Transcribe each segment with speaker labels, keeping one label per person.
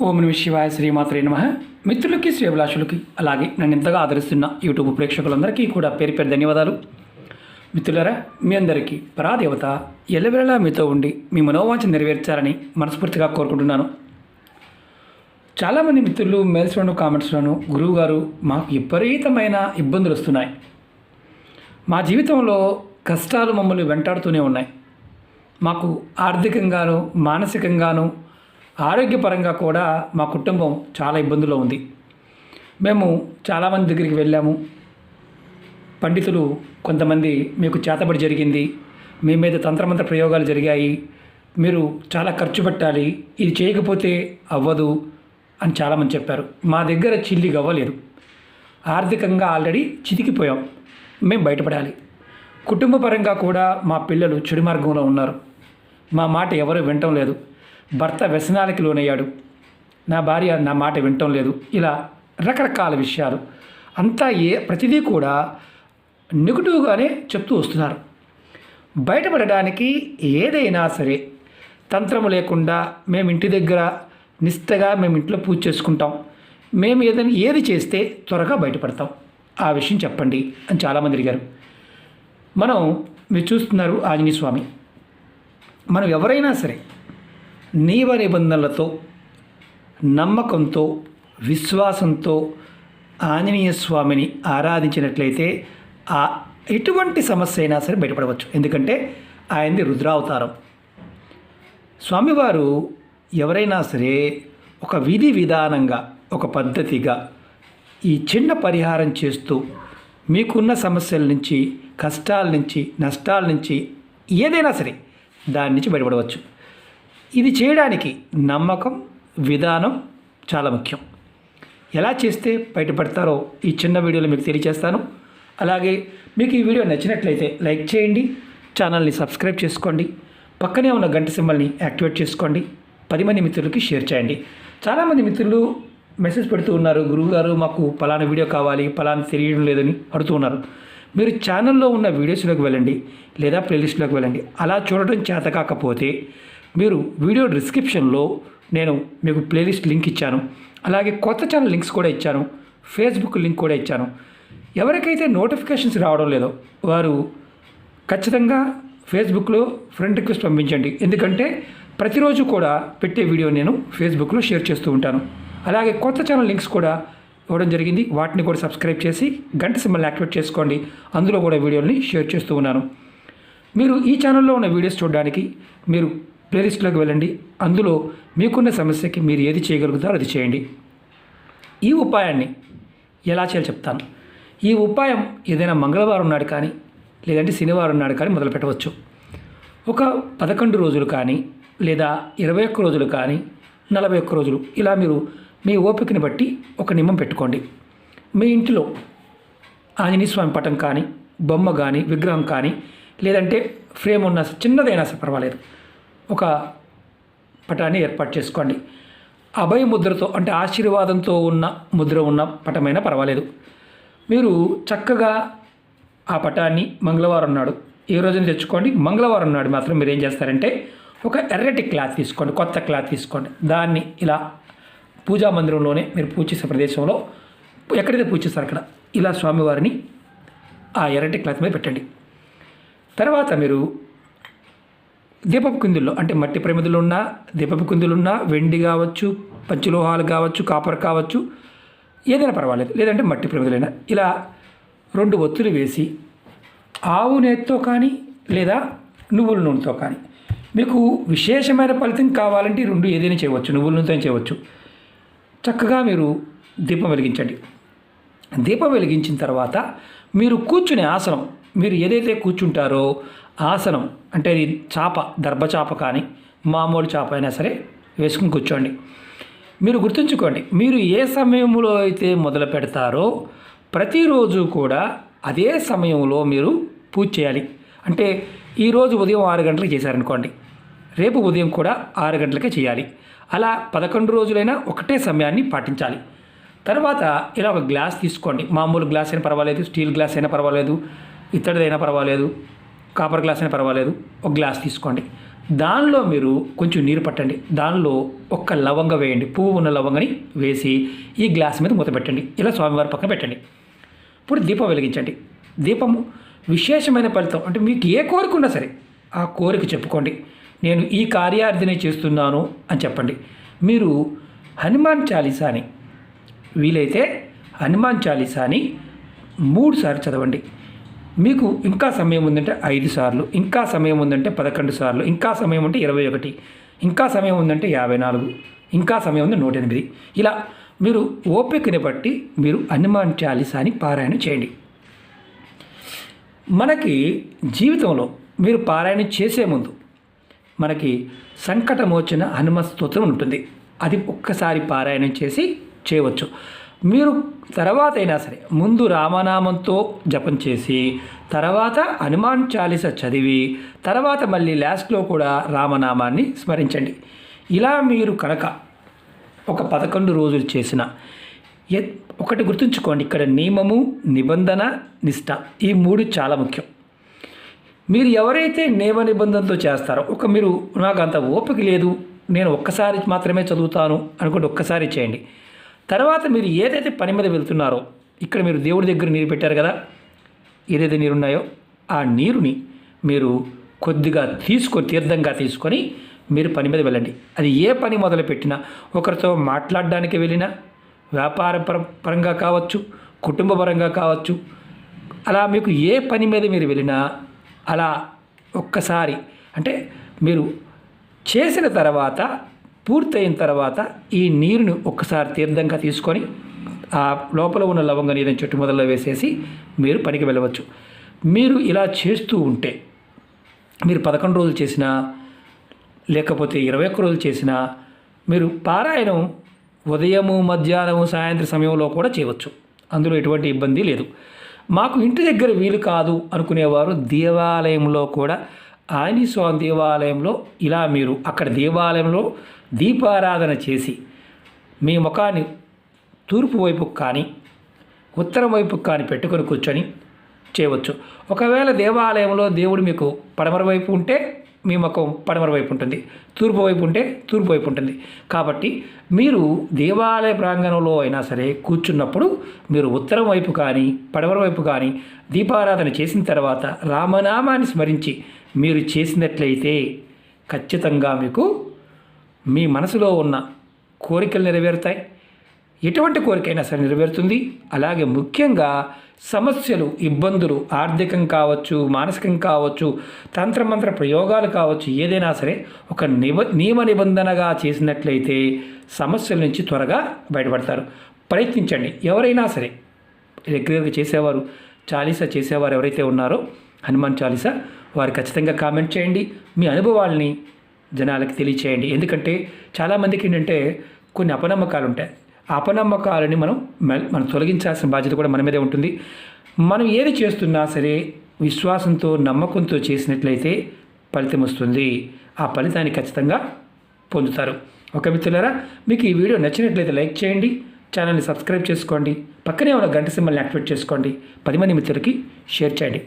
Speaker 1: ఓం నమ శివాయ శ్రీమాత్రే నమ. మిత్రులకి శ్రీభిలాషులకి అలాగే నన్ను ఎంతగా ఆదరిస్తున్న యూట్యూబ్ ప్రేక్షకులందరికీ కూడా పేరు పేరు ధన్యవాదాలు. మిత్రులరా మీ అందరికీ పరాదేవత ఎల్లవేళలా మీతో ఉండి మీ మనోవాంఛ నెరవేర్చాలని మనస్ఫూర్తిగా కోరుకుంటున్నాను. చాలామంది మిత్రులు మెయిల్స్లోను కామెంట్స్లోను గురువు గారు మాకు విపరీతమైన ఇబ్బందులు వస్తున్నాయి. మా జీవితంలో కష్టాలు మమ్మల్ని వెంటాడుతూనే ఉన్నాయి. మాకు ఆర్థికంగాను మానసికంగాను ఆరోగ్యపరంగా కూడా మా కుటుంబం చాలా ఇబ్బందుల్లో ఉంది. మేము చాలామంది దగ్గరికి వెళ్ళాము. పండితులు కొంతమంది మీకు చేతబడి జరిగింది. మీ మీద తంత్రమంత్ర ప్రయోగాలు జరిగాయి. మీరు చాలా ఖర్చు పెట్టాలి. ఇది చేయకపోతే అవ్వదు అని చాలామంది చెప్పారు. మా దగ్గర చిల్లి అవ్వలేదు ఆర్థికంగా ఆల్రెడీ చితికిపోయాం. మేము బయటపడాలి. కుటుంబపరంగా కూడా మా పిల్లలు చెడు మార్గంలో ఉన్నారు. మా మాట ఎవరు వినటం లేదు. భర్త వ్యసనాలకి లోనయ్యాడు. నా భార్య నా మాట వినటం లేదు. ఇలా రకరకాల విషయాలు. అంతా ఏ ప్రతిదీ కూడా నెగిటివ్గానే చెప్తూ వస్తున్నారు. బయటపడడానికి ఏదైనా సరే తంత్రము లేకుండా మేము ఇంటి దగ్గర నిష్టగా మేము ఇంట్లో పూజ చేసుకుంటాం. మేము ఏదైనా ఏది చేస్తే త్వరగా బయటపడతాం. ఆ విషయం చెప్పండి అని చాలామంది అడిగారు. మనం మీరు చూస్తున్నారు ఆంజనేయ స్వామి. మనం ఎవరైనా సరే నియమ నిబంధనలతో నమ్మకంతో విశ్వాసంతో ఆంజనేయ స్వామిని ఆరాధించినట్లయితే ఆ ఎటువంటి సమస్య అయినా సరే బయటపడవచ్చు. ఎందుకంటే ఆయనది రుద్రావతారం. స్వామివారు ఎవరైనా సరే ఒక విధి విధానంగా ఒక పద్ధతిగా ఈ చిన్న పరిహారం చేస్తూ మీకున్న సమస్యల నుంచి కష్టాల నుంచి నష్టాల నుంచి ఏదైనా సరే దాని నుంచి బయటపడవచ్చు. ఇది చేయడానికి నమ్మకం విధానం చాలా ముఖ్యం. ఎలా చేస్తే బయటపడతారో ఈ చిన్న వీడియోలో మీకు తెలియజేస్తాను అలాగే మీకు ఈ వీడియో నచ్చినట్లయితే లైక్ చేయండి ఛానల్ని సబ్స్క్రైబ్ చేసుకోండి పక్కనే ఉన్న గంట సింబల్ని యాక్టివేట్ చేసుకోండి పది మంది మిత్రులకి షేర్ చేయండి. చాలామంది మిత్రులు మెసేజ్ పెడుతూ ఉన్నారు గురువుగారు మాకు పలానా వీడియో కావాలి పలానా తెలియడం లేదని అడుగుతూ ఉన్నారు. మీరు ఛానల్లో ఉన్న వీడియోస్లోకి వెళ్ళండి లేదా ప్లేలిస్ట్లోకి వెళ్ళండి. అలా చూడటం చేత కాకపోతే మీరు వీడియో డిస్క్రిప్షన్లో నేను మీకు ప్లేలిస్ట్ లింక్ ఇచ్చాను. అలాగే కొత్త ఛానల్ లింక్స్ కూడా ఇచ్చాను. ఫేస్బుక్ లింక్ కూడా ఇచ్చాను. ఎవరికైతే నోటిఫికేషన్స్ రావడం లేదో వారు ఖచ్చితంగా ఫేస్బుక్లో ఫ్రెండ్ రిక్వెస్ట్ పంపించండి. ఎందుకంటే ప్రతిరోజు కూడా పెట్టే వీడియో నేను ఫేస్బుక్లో షేర్ చేస్తూ ఉంటాను. అలాగే కొత్త ఛానల్ లింక్స్ కూడా ఇవ్వడం జరిగింది. వాటిని కూడా సబ్స్క్రైబ్ చేసి గంట సింబల్ యాక్టివేట్ చేసుకోండి. అందులో కూడా వీడియోని షేర్ చేస్తూ ఉన్నాను. మీరు ఈ ఛానల్లో ఉన్న వీడియోస్ చూడడానికి మీరు ప్లేలిస్ట్లోకి వెళ్ళండి. అందులో మీకున్న సమస్యకి మీరు ఏది చేయగలుగుతారో అది చేయండి. ఈ ఉపాయాన్ని ఎలా చేయాలో చెప్తాను. ఈ ఉపాయం ఏదైనా మంగళవారం నాడు కానీ లేదంటే శనివారం నాడు కానీ మొదలు పెట్టవచ్చు. ఒక పదకొండు రోజులు కానీ లేదా ఇరవై ఒక్క రోజులు కానీ నలభై ఒక్క రోజులు ఇలా మీరు మీ ఓపికని బట్టి ఒక నిమ్మం పెట్టుకోండి. మీ ఇంటిలో ఆంజనేయ స్వామి పటం కానీ బొమ్మ కానీ విగ్రహం కానీ లేదంటే ఫ్రేమ్ ఉన్న చిన్నదైనా సరే పర్వాలేదు. ఒక పటాన్ని ఏర్పాటు చేసుకోండి. అభయ ముద్రతో అంటే ఆశీర్వాదంతో ఉన్న ముద్ర ఉన్న పటమైనా పర్వాలేదు. మీరు చక్కగా ఆ పటాన్ని మంగళవారం నాడు ఏ రోజున తెచ్చుకోండి? మంగళవారం నాడు మాత్రం మీరు ఏం చేస్తారంటే ఒక ఎర్రటి క్లాత్ తీసుకోండి కొత్త క్లాత్ తీసుకోండి. దాన్ని ఇలా పూజా మందిరంలోనే మీరు పూజ చేసే ప్రదేశంలో ఎక్కడైతే పూజ చేస్తారో అక్కడ ఇలా స్వామివారిని ఆ ఎర్రటి క్లాత్ మీద పెట్టండి. తర్వాత మీరు దీపపు కుందుల్లో అంటే మట్టి ప్రమిదలు ఉన్నా దీపపు కుందులు ఉన్నా వెండి కావచ్చు పంచలోహాలు కావచ్చు కాపర్ కావచ్చు ఏదైనా పర్వాలేదు. లేదంటే మట్టి ప్రమిదలైనా. ఇలా రెండు ఒత్తులు వేసి ఆవు నేతితో కానీ లేదా నువ్వుల నూనెతో కానీ మీకు విశేషమైన ఫలితం కావాలంటే రెండు ఏదైనా చేయవచ్చు. నువ్వుల నూనెతో చేయవచ్చు. చక్కగా మీరు దీపం వెలిగించండి. దీపం వెలిగించిన తర్వాత మీరు కూర్చునే ఆసనం మీరు ఏదైతే కూర్చుంటారో ఆసనం అంటే ఇది చాప దర్భచాప కానీ మామూలు చాప అయినా సరే వేసుకుని కూర్చోండి. మీరు గుర్తుంచుకోండి మీరు ఏ సమయంలో అయితే మొదలు పెడతారో ప్రతిరోజు కూడా అదే సమయంలో మీరు పూజ చేయాలి. అంటే ఈరోజు ఉదయం ఆరు గంటలకు చేశారనుకోండి రేపు ఉదయం కూడా ఆరు గంటలకే చేయాలి. అలా పదకొండు రోజులైనా ఒకటే సమయాన్ని పాటించాలి. తర్వాత ఇలా ఒక గ్లాస్ తీసుకోండి. మామూలు గ్లాస్ అయినా పర్వాలేదు స్టీల్ గ్లాస్ అయినా పర్వాలేదు ఇత్తడిదైనా పర్వాలేదు కాపర్ గ్లాస్ అయినా పర్వాలేదు ఒక గ్లాస్ తీసుకోండి. దానిలో మీరు కొంచెం నీరు పట్టండి. దానిలో ఒక్క లవంగ వేయండి. పువ్వు ఉన్న లవంగని వేసి ఈ గ్లాస్ మీద మూత పెట్టండి. ఇలా స్వామివారి పక్కన పెట్టండి. ఇప్పుడు దీపం వెలిగించండి. దీపము విశేషమైన ఫలితం. అంటే మీకు ఏ కోరిక ఉన్నా సరే ఆ కోరిక చెప్పుకోండి. నేను ఈ కార్యార్థినే చేస్తున్నాను అని చెప్పండి. మీరు హనుమాన్ చాలీసాని వీలైతే హనుమాన్ చాలీసాని మూడు సార్లు చదవండి. మీకు ఇంకా సమయం ఉందంటే ఐదు సార్లు ఇంకా సమయం ఉందంటే పదకొండు సార్లు ఇంకా సమయం ఉంటే ఇరవై ఒకటి ఇంకా సమయం ఉందంటే యాభై నాలుగు ఇంకా సమయం ఉంది నూట ఎనిమిది. ఇలా మీరు ఓపికని బట్టి మీరు హనుమాన్ చాలీసాని పారాయణ చేయండి. మనకి జీవితంలో మీరు పారాయణ చేసే ముందు మనకి సంకటమోచన హనుమ స్తోత్రం ఉంటుంది. అది ఒక్కసారి పారాయణం చేసి చేయవచ్చు. మీరు తర్వాత అయినా సరే ముందు రామనామంతో జపం చేసి తర్వాత హనుమాన్ చాలీస చదివి తర్వాత మళ్ళీ లాస్ట్లో కూడా రామనామాన్ని స్మరించండి. ఇలా మీరు కనుక ఒక పదకొండు రోజులు చేసిన ఒకటి గుర్తుంచుకోండి ఇక్కడ నియమము నిబంధన నిష్ట ఈ మూడు చాలా ముఖ్యం. మీరు ఎవరైతే నియమ నిబంధనతో చేస్తారో ఒక మీరు నాకు అంత ఓపిక లేదు నేను ఒక్కసారి మాత్రమే చదువుతాను అనుకుంటే ఒక్కసారి చేయండి. తర్వాత మీరు ఏదైతే పని మీద వెళ్తున్నారో ఇక్కడ మీరు దేవుడి దగ్గర నీరు పెట్టారు కదా ఏదైతే నీరున్నాయో ఆ నీరుని మీరు కొద్దిగా తీసుకొని తీర్థంగా తీసుకొని మీరు పని మీద వెళ్ళండి. అది ఏ పని మొదలు పెట్టినా ఒకరితో మాట్లాడడానికి వెళ్ళినా వ్యాపార పర- పరంగా కావచ్చు కుటుంబ పరంగా కావచ్చు అలా మీకు ఏ పని మీద మీరు వెళ్ళినా అలా ఒక్కసారి అంటే మీరు చేసిన తర్వాత పూర్తయిన తర్వాత ఈ నీరుని ఒక్కసారి తీర్థంగా తీసుకొని ఆ లోపల ఉన్న లవంగ నీరుని చెట్టు మొదల్లో వేసేసి మీరు పనికి వెళ్ళవచ్చు. మీరు ఇలా చేస్తూ ఉంటే మీరు పదకొండు రోజులు చేసినా లేకపోతే ఇరవై ఒక్క రోజులు చేసినా మీరు పారాయణం ఉదయము మధ్యాహ్నము సాయంత్రం సమయంలో కూడా చేయవచ్చు. అందులో ఎటువంటి ఇబ్బంది లేదు. మాకు ఇంటి దగ్గర వీలు కాదు అనుకునేవారు దేవాలయంలో కూడా ఆంజనేయ స్వామి దేవాలయంలో ఇలా మీరు అక్కడ దేవాలయంలో దీపారాధన చేసి మీ ముఖాన్ని తూర్పు వైపుకు కానీ ఉత్తరం వైపుకు కానీ పెట్టుకొని కూర్చొని చేయవచ్చు. ఒకవేళ దేవాలయంలో దేవుడు మీకు పడమర వైపు ఉంటే మీ ముఖం పడమర వైపు ఉంటుంది తూర్పు వైపు ఉంటే తూర్పు వైపు ఉంటుంది. కాబట్టి మీరు దేవాలయ ప్రాంగణంలో అయినా సరే కూర్చున్నప్పుడు మీరు ఉత్తరం వైపు కానీ పడమర వైపు కానీ దీపారాధన చేసిన తర్వాత రామనామాన్ని స్మరించి మీరు చేసినట్లయితే ఖచ్చితంగా మీకు మీ మనసులో ఉన్న కోరికలు నెరవేరుతాయి. ఎటువంటి కోరికైనా సరే నెరవేరుతుంది. అలాగే ముఖ్యంగా సమస్యలు ఇబ్బందులు ఆర్థికం కావచ్చు మానసికం కావచ్చు తంత్రమంత్ర ప్రయోగాలు కావచ్చు ఏదైనా సరే ఒక నిబ నియమ నిబంధనగా చేసినట్లయితే సమస్యల నుంచి త్వరగా బయటపడతారు. ప్రయత్నించండి. ఎవరైనా సరే రెగ్యులర్గా చేసేవారు చాలీసా చేసేవారు ఎవరైతే ఉన్నారో హనుమాన్ చాలీసా వారు ఖచ్చితంగా కామెంట్ చేయండి. మీ అనుభవాల్ని జనాలకి తెలియచేయండి. ఎందుకంటే చాలామందికి ఏంటంటే కొన్ని అపనమ్మకాలు ఉంటాయి. ఆ అపనమ్మకాలని మనం మనం తొలగించాల్సిన బాధ్యత కూడా మన మీదే ఉంటుంది. మనం ఏది చేస్తున్నా సరే విశ్వాసంతో నమ్మకంతో చేసినట్లయితే ఫలితం వస్తుంది. ఆ ఫలితాన్ని ఖచ్చితంగా పొందుతారు. ఒక మిత్రులారా మీకు ఈ వీడియో నచ్చినట్లయితే లైక్ చేయండి ఛానల్ని సబ్స్క్రైబ్ చేసుకోండి పక్కనే ఉన్న గంట సింబల్ని యాక్టివేట్ చేసుకోండి. పది మంది మిత్రులకి షేర్ చేయండి.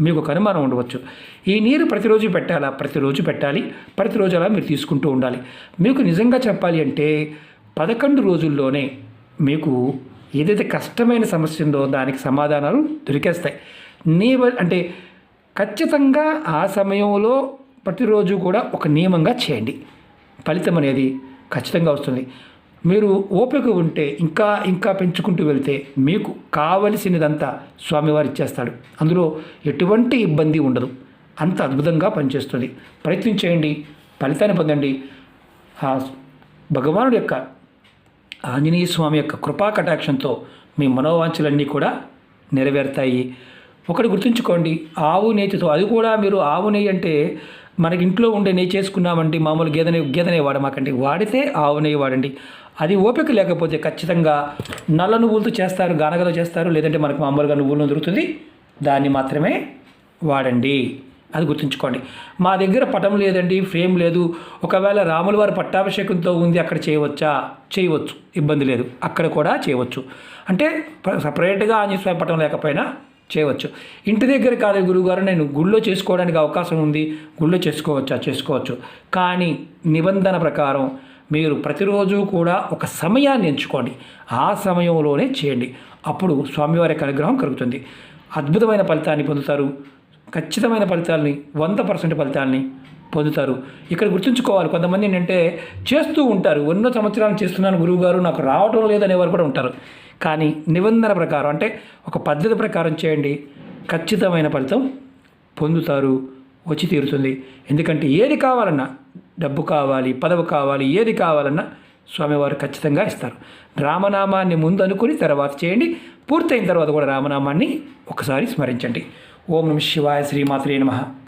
Speaker 1: మీకు ఒక అనుమానం ఉండవచ్చు. ఈ నీరు ప్రతిరోజు పెట్టాలా? ప్రతిరోజు పెట్టాలి. ప్రతిరోజు అలా మీరు తీసుకుంటూ ఉండాలి. మీకు నిజంగా చెప్పాలి అంటే పదకొండు రోజుల్లోనే మీకు ఏదైతే కష్టమైన సమస్య ఉందో దానికి సమాధానాలు దొరికేస్తాయి. నీ అంటే ఖచ్చితంగా ఆ సమయంలో ప్రతిరోజు కూడా ఒక నియమంగా చేయండి. ఫలితం అనేది ఖచ్చితంగా వస్తుంది. మీరు ఓపిక ఉంటే ఇంకా ఇంకా పెంచుకుంటూ వెళ్తే మీకు కావలసినదంతా స్వామివారు ఇచ్చేస్తాడు. అందులో ఎటువంటి ఇబ్బంది ఉండదు. అంత అద్భుతంగా పనిచేస్తుంది. ప్రయత్నం చేయండి ఫలితాన్ని పొందండి. ఆ భగవానుడి యొక్క ఆంజనేయ స్వామి యొక్క కృపా కటాక్షంతో మీ మనోవాంఛలన్నీ కూడా నెరవేరుతాయి. ఒకటి గుర్తుంచుకోండి ఆవు నేతితో అది కూడా మీరు ఆవు నెయ్యి అంటే మనకి ఇంట్లో ఉండే నెయ్యి చేసుకున్నామండి మామూలు గేదె గేదె నెయ్యి వాడమాకండి. వాడితే ఆవు నెయ్యి వాడండి. అది ఓపిక లేకపోతే ఖచ్చితంగా నల్ల నువ్వులతో చేస్తారు గానగలో చేస్తారు లేదంటే మనకు మామూలుగా నువ్వులను దొరుకుతుంది దాన్ని మాత్రమే వాడండి. అది గుర్తుంచుకోండి. మా దగ్గర పటం లేదండి ఫ్రేమ్ లేదు. ఒకవేళ రాముల వారి పట్టాభిషేకంతో ఉంది అక్కడ చేయవచ్చా? చేయవచ్చు. ఇబ్బంది లేదు. అక్కడ కూడా చేయవచ్చు. అంటే సపరేట్గా ఆంజనేయ పటం లేకపోయినా చేయవచ్చు. ఇంటి దగ్గర కాదు గురువుగారు నేను గుళ్ళో చేసుకోవడానికి అవకాశం ఉంది. గుళ్ళో చేసుకోవచ్చా? చేసుకోవచ్చు. కానీ నిబంధన ప్రకారం మీరు ప్రతిరోజు కూడా ఒక సమయాన్ని ఎంచుకోండి. ఆ సమయంలోనే చేయండి. అప్పుడు స్వామివారి యొక్క అనుగ్రహం కలుగుతుంది. అద్భుతమైన ఫలితాన్ని పొందుతారు. ఖచ్చితమైన ఫలితాలని వంద పర్సెంట్ ఫలితాలని పొందుతారు. ఇక్కడ గుర్తుంచుకోవాలి కొంతమంది ఏంటంటే చేస్తూ ఉంటారు. ఎన్నో సంవత్సరాలు చేస్తున్నాను గురువుగారు నాకు రావడం లేదనేవారు కూడా ఉంటారు. కానీ నిబంధన ప్రకారం అంటే ఒక పద్ధతి ప్రకారం చేయండి. ఖచ్చితమైన ఫలితం పొందుతారు. వచ్చి తీరుతుంది. ఎందుకంటే ఏది కావాలన్నా డబ్బు కావాలి పదవి కావాలి ఏది కావాలన్నా స్వామివారు ఖచ్చితంగా ఇస్తారు. రామనామాన్ని ముందు అనుకుని తర్వాత చేయండి. పూర్తయిన తర్వాత కూడా రామనామాన్ని ఒకసారి స్మరించండి. ఓం నమ శివాయ శ్రీమాత్రే నమః.